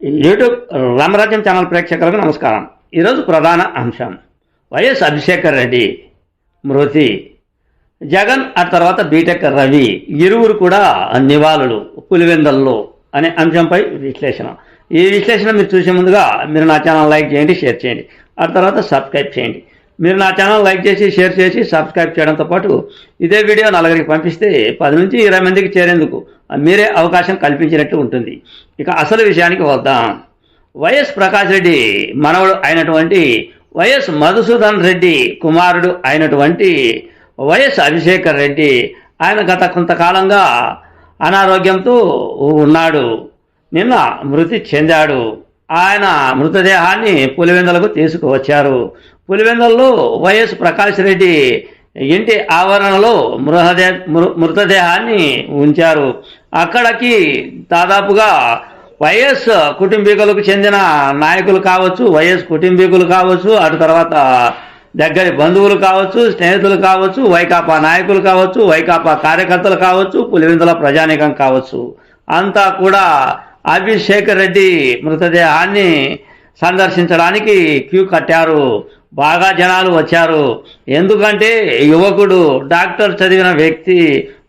YouTube రామరాజ్యం channel ప్రేక్షకులకు నమస్కారం. ఈరోజు ప్రధాన అంశం. వైఎస్ అభిషేకర్ రెడ్డి మృతి. జగన్ ఆ తర్వాత బీటెక్ రవి ఇరువురు కూడా నివాళులు పులివెందల్లో అనే అంశంపై విశ్లేషణ. ఈ విశ్లేషణ మీరు చూసే ముందుగా మీరు నా ఛానల్ లైక్ చేయండి షేర్ చేయండి. ఆ తర్వాత సబ్స్క్రైబ్ చేయండి. మీరు నా ఛానల్ లైక్ చేసి షేర్ చేసి సబ్స్క్రైబ్ చేయడంతో పాటు ఇదే వీడియో నలుగురికి పంపిస్తే పది నుంచి ఇరవై మందికి చేరేందుకు మీరే అవకాశం కల్పించినట్టు ఉంటుంది. ఇక అసలు విషయానికి వద్దాం. వైఎస్ ప్రకాష్ రెడ్డి మనవడు అయినటువంటి వైఎస్ మధుసూదన్ రెడ్డి కుమారుడు అయినటువంటి వైఎస్ అభిషేకర్ రెడ్డి ఆయన గత కొంతకాలంగా అనారోగ్యంతో ఉన్నాడు. నిన్న మృతి చెందాడు. ఆయన మృతదేహాన్ని పులివెందులకు తీసుకువచ్చారు. పులివెందులలో వైఎస్ ప్రకాష్ రెడ్డి ఇంటి ఆవరణలో మృతదే మృ- మృతదేహాన్ని ఉంచారు. అక్కడికి దాదాపుగా వైఎస్ కుటుంబీకులకు చెందిన నాయకులు కావచ్చు వైఎస్ కుటుంబీకులు కావచ్చు అటు తర్వాత దగ్గరి బంధువులు కావచ్చు స్నేహితులు కావచ్చు వైకాపా నాయకులు కావచ్చు వైకాపా కార్యకర్తలు కావచ్చు పులివెందుల ప్రజానీకం కావచ్చు. అంతా కూడా అభిషేక్ రెడ్డి మృతదేహాన్ని సందర్శించడానికి క్యూ కట్టారు. బాగా జనాలు వచ్చారు. ఎందుకంటే యువకుడు డాక్టర్ చదివిన వ్యక్తి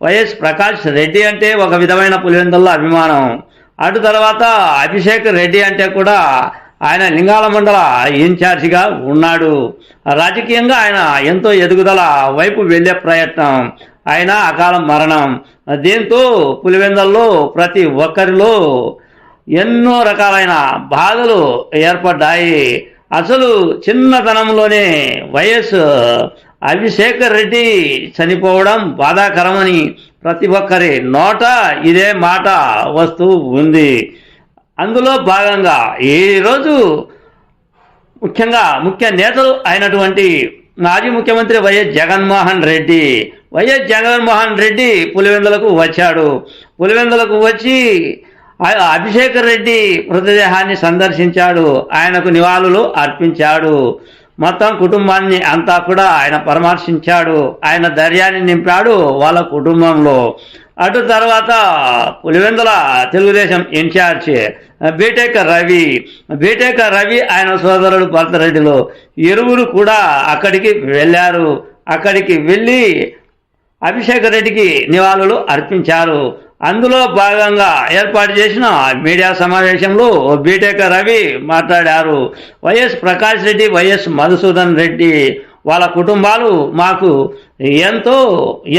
వైఎస్ ప్రకాష్ రెడ్డి అంటే ఒక విధమైన పులివెందుల అభిమానం. అటు తర్వాత అభిషేక్ రెడ్డి అంటే కూడా ఆయన లింగాల మండల ఇన్ఛార్జిగా ఉన్నాడు. రాజకీయంగా ఆయన ఎంతో ఎదుగుదల వైపు వెళ్ళే ప్రయత్నం. ఆయన అకాల మరణం. దీంతో? పులివెందల్లో ప్రతి ఒక్కరిలో ఎన్నో రకాలైన బాధలు ఏర్పడ్డాయి. అసలు చిన్నతనంలోనే వైఎస్ అభిషేకర్ రెడ్డి చనిపోవడం బాధాకరమని ప్రతి ఒక్కరి నోట ఇదే మాట వస్తూ ఉంది. అందులో భాగంగా ఈరోజు ముఖ్యంగా ముఖ్య నేతలు అయినటువంటి మాజీ ముఖ్యమంత్రి వైఎస్ జగన్మోహన్ రెడ్డి వైఎస్ జగన్మోహన్ రెడ్డి పులివెందులకు వచ్చాడు. పులివెందులకు వచ్చి ఆ- అభిషేక్ రెడ్డి మృతదేహాన్ని సందర్శించాడు. ఆయనకు నివాళులు అర్పించాడు. మొత్తం కుటుంబాన్ని అంతా కూడా ఆయన పరామర్శించాడు. ఆయన ధైర్యాన్ని నింపాడు వాళ్ళ కుటుంబంలో. అటు తర్వాత Pulivendula Telugu Desam incharge BTech Ravi BTech Ravi ఆయన సోదరుడు భరతరెడ్డిలో ఇరువురు కూడా అక్కడికి వెళ్ళారు. అక్కడికి వెళ్ళి అభిషేక్ రెడ్డికి నివాళులు అర్పించారు. అందులో భాగంగా ఏర్పాటు చేసిన మీడియా సమావేశంలో బీటెక్ రవి మాట్లాడారు. వైఎస్ ప్రకాష్ రెడ్డి వైఎస్ మధుసూదన్ రెడ్డి వాళ్ళ కుటుంబాలు మాకు ఎంతో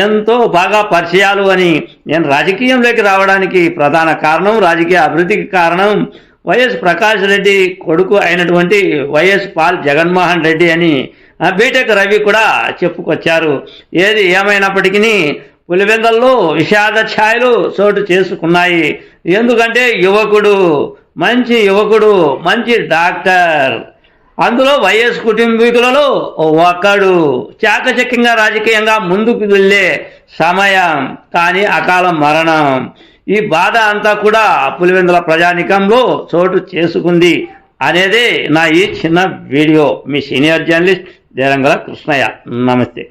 ఎంతో బాగా పరిచయాలు అని నేను రాజకీయంలోకి రావడానికి ప్రధాన కారణం రాజకీయ అభివృద్ధికి కారణం వైఎస్ ప్రకాష్ రెడ్డి కొడుకు అయినటువంటి వైఎస్ పాల్ జగన్మోహన్ రెడ్డి అని బీటెక్ రవి కూడా చెప్పుకొచ్చారు. ఏది ఏమైనప్పటికీ పులివెందల్లో విషాద ఛాయలు చోటు చేసుకున్నాయి. ఎందుకంటే యువకుడు మంచి యువకుడు మంచి డాక్టర్. అందులో వైఎస్ కుటుంబీకులలో ఒకడు చాకచక్యంగా రాజకీయంగా ముందుకు వెళ్ళే సమయం కానీ అకాల మరణం. ఈ బాధ అంతా కూడా పులివెందుల ప్రజానికంలో చోటు చేసుకుంది. అనేది నా ఈ చిన్న వీడియో. మీ సీనియర్ జర్నలిస్ట్ దేరంగల కృష్ణయ్య. నమస్తే.